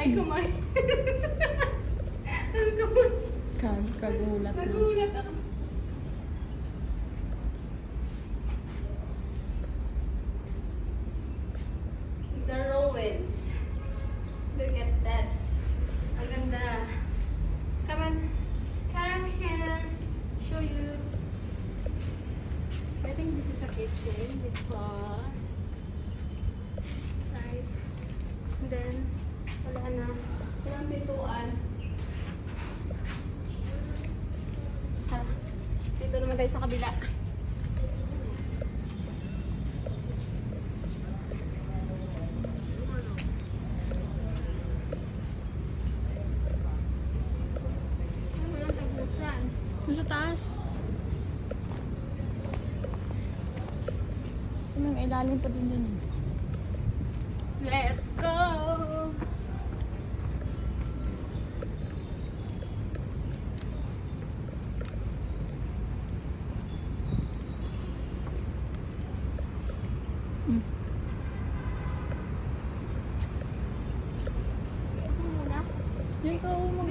Ay, kamay. Ang kamay. Kag kagulat na. Nagulat ako. The Rowens. Look at that. Ang ganda. Come on. Come here. Show you. I think this is a kitchen before. Right. And then, wala na. Walang bituan. Tara. Dito naman tayo sa kabila. Sa taas. May ilalim pa din yun. Let's go! Mm. Diyan ka, mag